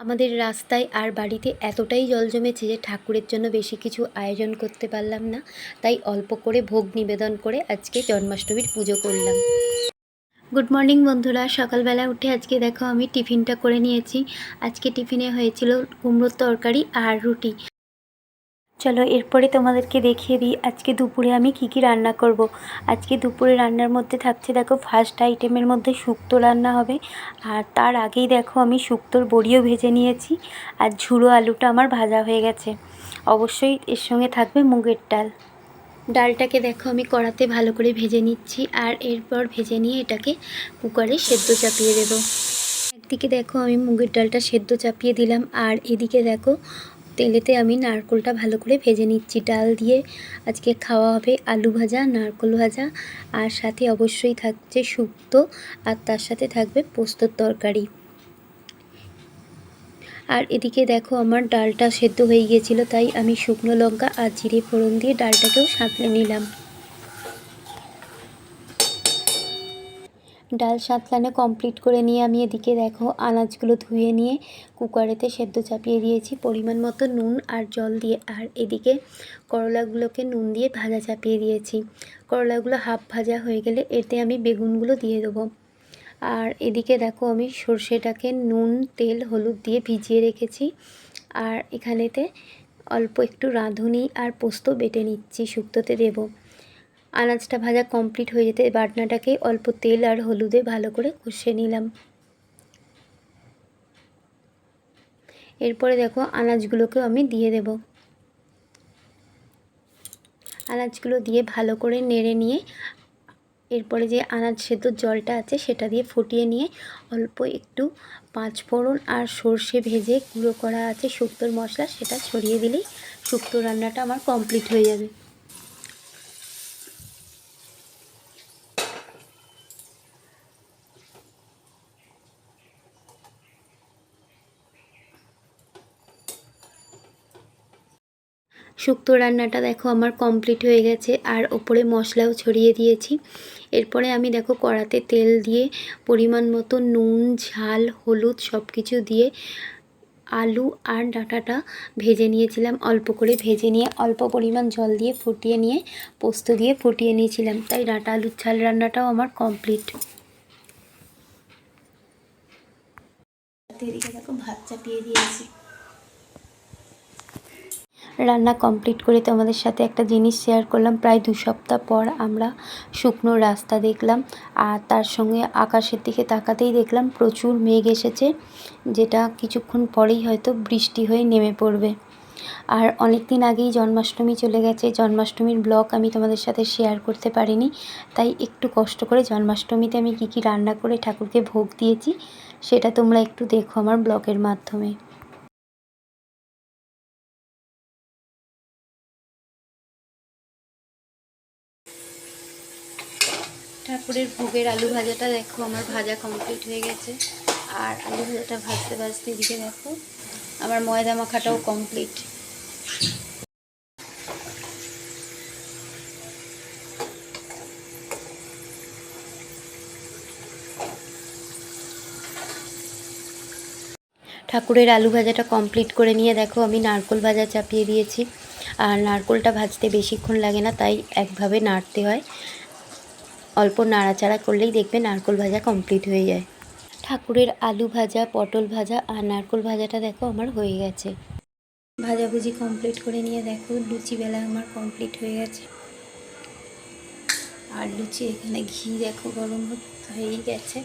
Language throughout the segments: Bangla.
আমাদের রাস্তায় আর বাড়িতে এতটাই জল জমেছে যে ঠাকুরের জন্য বেশি কিছু আয়োজন করতে পারলাম না। তাই অল্প করে ভোগ নিবেদন করে আজকে জন্মাষ্টমীর পুজো করলাম। গুড মর্নিং বন্ধুরা, সকালবেলা উঠে আজকে দেখো আমি টিফিনটা করে নিয়েছি। আজকে টিফিনে হয়েছিল কুমড়োর তরকারি আর রুটি। চলো এরপরে তোমাদেরকে দেখিয়ে দিই আজকে দুপুরে আমি কি কি রান্না করব। আজকে দুপুরে রান্নার মধ্যে থাকছে দেখো ফার্স্ট আইটেমের মধ্যে শুক্তো রান্না হবে। আর তার আগেই দেখো আমি শুক্তোর বড়িও ভেজে নিয়েছি। আর ঝুড়ো আলুটা আমার ভাজা হয়ে গেছে। অবশ্যই এর সঙ্গে থাকবে মুগের ডাল। ডালটাকে দেখো আমি কড়াতে ভালো করে ভেজে নিচ্ছি। আর এরপর ভেজে নিয়ে এটাকে কুকারে সেদ্ধ চাপিয়ে দেবো। একদিকে দেখো আমি মুগের ডালটা সেদ্ধ চাপিয়ে দিলাম। আর এদিকে দেখো তেলেতে আমি নারকোলটা ভালো করে ভেজে নিচ্ছি। ডাল দিয়ে আজকে খাওয়া হবে আলু ভাজা, নারকোল ভাজা আর সাথে অবশ্যই থাকছে শুক্তো আর তার সাথে থাকবে পোস্তর তরকারি। আর এদিকে দেখো আমার ডালটা সেদ্ধ হয়ে গিয়েছিল, তাই আমি শুকনো লঙ্কা আর জিরে ফোড়ন দিয়ে ডালটাকেও সাঁতলে নিলাম। ডাল সাঁতলানো কমপ্লিট করে নিয়ে আমি এদিকে দেখো আনাজগুলো ধুয়ে নিয়ে কুকারেতে সেদ্ধ চাপিয়ে দিয়েছি। পরিমাণ মতো নুন আর জল দিয়ে আর এদিকে করলাগুলোকে নুন দিয়ে ভাজা চাপিয়ে দিয়েছি। করলাগুলো হাফ ভাজা হয়ে গেলে এতে আমি বেগুনগুলো দিয়ে দেবো। আর এদিকে দেখো আমি সর্ষেটাকে নুন, তেল, হলুদ দিয়ে ভিজিয়ে রেখেছি। আর এখানেতে অল্প একটু রাঁধুনি আর পোস্ত বেটে নিচ্ছি, শুক্তোতে দেবো। আনাজটা ভাজা কমপ্লিট হয়ে যেতে বাটনাটাকে অল্প তেল আর হলুদে ভালো করে কষিয়ে নিলাম। এরপরে দেখো আনাজগুলোকেও আমি দিয়ে দেব। আনাজগুলো দিয়ে ভালো করে নেড়ে নিয়ে এরপরে যে আনাজ সেদ্ধর জলটা আছে সেটা দিয়ে ফুটিয়ে নিয়ে অল্প একটু পাঁচ ফোড়ন আর সর্ষে ভেজে গুঁড়ো করা আছে শুক্তোর মশলা সেটা ছড়িয়ে দিলেই শুক্তো রান্নাটা আমার কমপ্লিট হয়ে যাবে। শুক্তো রান্নাটা দেখো আমার কমপ্লিট হয়ে গেছে, আর ওপরে মশলাও ছড়িয়ে দিয়েছি। এরপরে আমি দেখো কড়াতে তেল দিয়ে পরিমাণ মতো নুন, ঝাল, হলুদ সব কিছু দিয়ে আলু আর ডাঁটাটা ভেজে নিয়েছিলাম। অল্প করে ভেজে নিয়ে অল্প পরিমাণ জল দিয়ে ফুটিয়ে নিয়ে পোস্ত দিয়ে ফুটিয়ে নিয়েছিলাম। তাই ডাঁটা আলুর ঝাল রান্নাটাও আমার কমপ্লিট দেখো ভাত চাপিয়ে দিয়েছি। রান্না কমপ্লিট করে তোমাদের সাথে একটা জিনিস শেয়ার করলাম। প্রায় দু সপ্তাহ পর আমরা শুকনো রাস্তা দেখলাম আর তার সঙ্গে আকাশের দিকে তাকাতেই দেখলাম প্রচুর মেঘ এসেছে, যেটা কিছুক্ষণ পরেই হয়তো বৃষ্টি হয়ে নেমে পড়বে। আর অনেক দিন আগেই জন্মাষ্টমী চলে গেছে। জন্মাষ্টমীর ব্লগ আমি তোমাদের সাথে শেয়ার করতে পারিনি, তাই একটু কষ্ট করে জন্মাষ্টমীতে আমি কী কী রান্না করে ঠাকুরকে ভোগ দিয়েছি, সেটা তোমরা একটু দেখো আমার ব্লগের মাধ্যমে। ঠাকুরের ভোগের আলু ভাজাটা দেখো, আমার ভাজা কমপ্লিট হয়ে গেছে। আর আলু ভাজাটা ভাজতে ভাজতে এদিকে দেখো, আমার ময়দা মাখাটাও কমপ্লিট ঠাকুরের আলু ভাজাটা কমপ্লিট করে নিয়ে দেখো, আমি নারকোল ভাজা চাপিয়ে দিয়েছি। আর নারকোলটা ভাজতে বেশিক্ষণ লাগে না, তাই একভাবে নাড়তে হয়। অল্প নাড়াচাড়া করলেই দেখবে নারকোল ভাজা কমপ্লিট হয়ে যায়। ঠাকুরের আলু ভাজা, পটল ভাজা আর নারকোল ভাজাটা দেখো আমার হয়ে গেছে। ভাজাভুজি কমপ্লিট করে নিয়ে দেখো, লুচি বেলা আমার কমপ্লিট হয়ে গেছে। আর লুচি এখানে ঘি দেখো গরম হয়েই গেছে।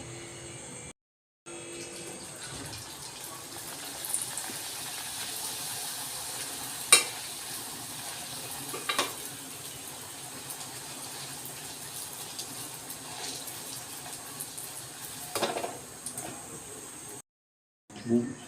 burros.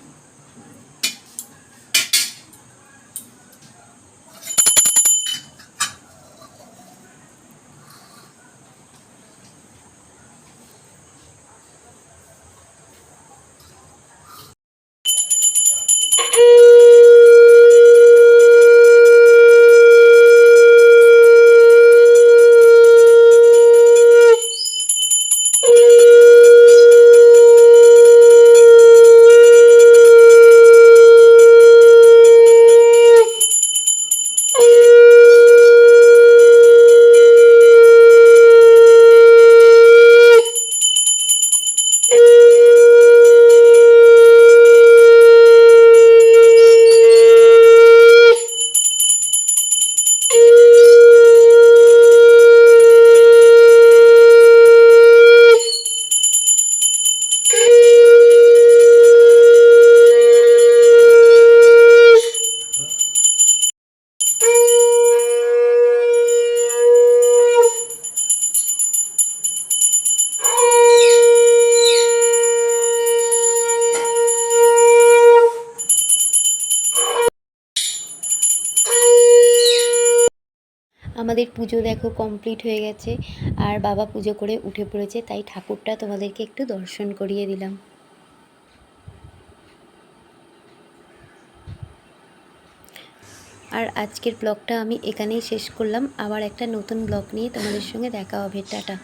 আমাদের পুজো দেখো কমপ্লিট হয়ে গেছে। আর বাবা পুজো করে উঠে পড়েছে, তাই ঠাকুরটা তোমাদেরকে একটু দর্শন করিয়ে দিলাম। আর আজকের ব্লগটা আমি এখানেই শেষ করলাম। আবার একটা নতুন ব্লগ নিয়ে তোমাদের সঙ্গে দেখা হবে। টাটা।